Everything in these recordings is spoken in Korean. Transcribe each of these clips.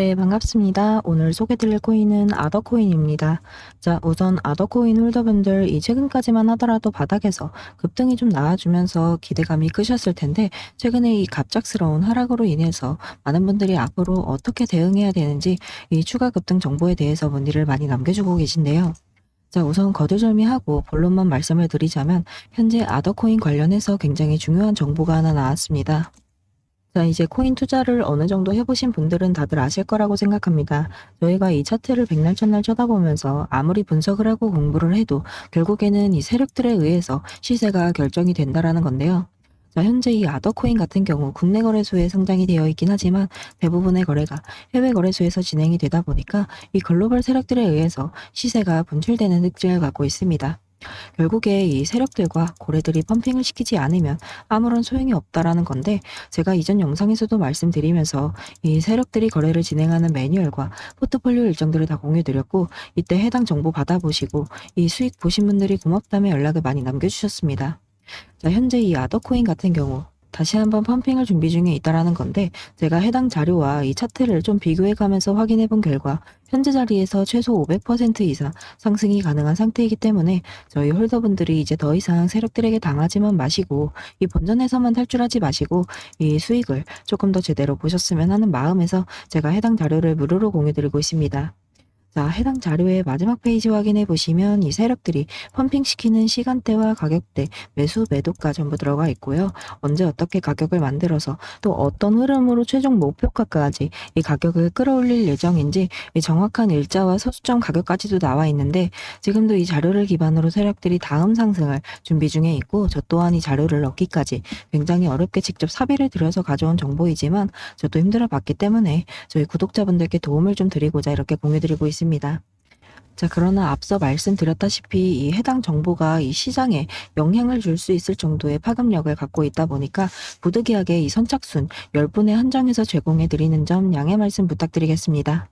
네, 반갑습니다. 오늘 소개드릴 코인은 아더코인입니다. 자, 우선 아더코인 홀더분들 이 최근까지만 하더라도 바닥에서 급등이 좀 나와주면서 기대감이 크셨을 텐데 최근에 이 갑작스러운 하락으로 인해서 많은 분들이 앞으로 어떻게 대응해야 되는지 이 추가 급등 정보에 대해서 문의를 많이 남겨주고 계신데요. 자, 우선 거두절미하고 본론만 말씀을 드리자면 현재 아더코인 관련해서 굉장히 중요한 정보가 하나 나왔습니다. 자, 이제 코인 투자를 어느 정도 해보신 분들은 다들 아실 거라고 생각합니다. 저희가 이 차트를 백날 첫날 쳐다보면서 아무리 분석을 하고 공부를 해도 결국에는 이 세력들에 의해서 시세가 결정이 된다라는 건데요. 자, 현재 이 아더코인 같은 경우 국내 거래소에 상장이 되어 있긴 하지만 대부분의 거래가 해외 거래소에서 진행이 되다 보니까 이 글로벌 세력들에 의해서 시세가 분출되는 특징을 갖고 있습니다. 결국에 이 세력들과 고래들이 펌핑을 시키지 않으면 아무런 소용이 없다라는 건데 제가 이전 영상에서도 말씀드리면서 이 세력들이 거래를 진행하는 매뉴얼과 포트폴리오 일정들을 다 공유드렸고 이때 해당 정보 받아보시고 이 수익 보신 분들이 고맙다며 연락을 많이 남겨주셨습니다. 자, 현재 이 아더코인 같은 경우 다시 한번 펌핑을 준비 중에 있다라는 건데 제가 해당 자료와 이 차트를 좀 비교해 가면서 확인해 본 결과 현재 자리에서 최소 500% 이상 상승이 가능한 상태이기 때문에 저희 홀더분들이 이제 더 이상 세력들에게 당하지만 마시고 이 본전에서만 탈출하지 마시고 이 수익을 조금 더 제대로 보셨으면 하는 마음에서 제가 해당 자료를 무료로 공유드리고 있습니다. 자, 해당 자료의 마지막 페이지 확인해 보시면 이 세력들이 펌핑시키는 시간대와 가격대, 매수, 매도가 전부 들어가 있고요. 언제 어떻게 가격을 만들어서 또 어떤 흐름으로 최종 목표가까지 이 가격을 끌어올릴 예정인지 이 정확한 일자와 소수점 가격까지도 나와 있는데 지금도 이 자료를 기반으로 세력들이 다음 상승을 준비 중에 있고 저 또한 이 자료를 얻기까지 굉장히 어렵게 직접 사비를 들여서 가져온 정보이지만 저도 힘들어 봤기 때문에 저희 구독자분들께 도움을 좀 드리고자 이렇게 공유드리고 있습니다. 자, 그러나 앞서 말씀드렸다시피 이 해당 정보가 이 시장에 영향을 줄 수 있을 정도의 파급력을 갖고 있다 보니까 부득이하게 이 선착순 10분에 한정해서 제공해 드리는 점 양해 말씀 부탁드리겠습니다.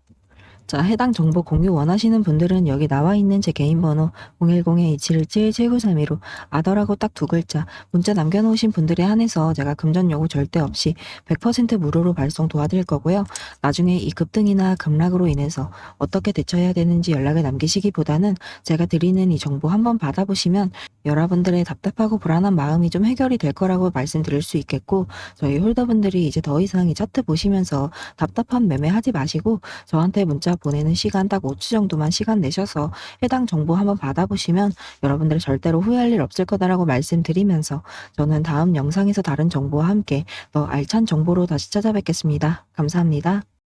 자, 해당 정보 공유 원하시는 분들은 여기 나와 있는 제 개인 번호 010-2777-7932로 아더라고 딱 두 글자 문자 남겨놓으신 분들에 한해서 제가 금전 요구 절대 없이 100% 무료로 발송 도와드릴 거고요. 나중에 이 급등이나 급락으로 인해서 어떻게 대처해야 되는지 연락을 남기시기보다는 제가 드리는 이 정보 한번 받아보시면 여러분들의 답답하고 불안한 마음이 좀 해결이 될 거라고 말씀드릴 수 있겠고 저희 홀더분들이 이제 더 이상 이 차트 보시면서 답답한 매매하지 마시고 저한테 문자 보내는 시간 딱 5초 정도만 시간 내셔서 해당 정보 한번 받아보시면 여러분들 절대로 후회할 일 없을 거다라고 말씀드리면서 저는 다음 영상에서 다른 정보와 함께 더 알찬 정보로 다시 찾아뵙겠습니다. 감사합니다.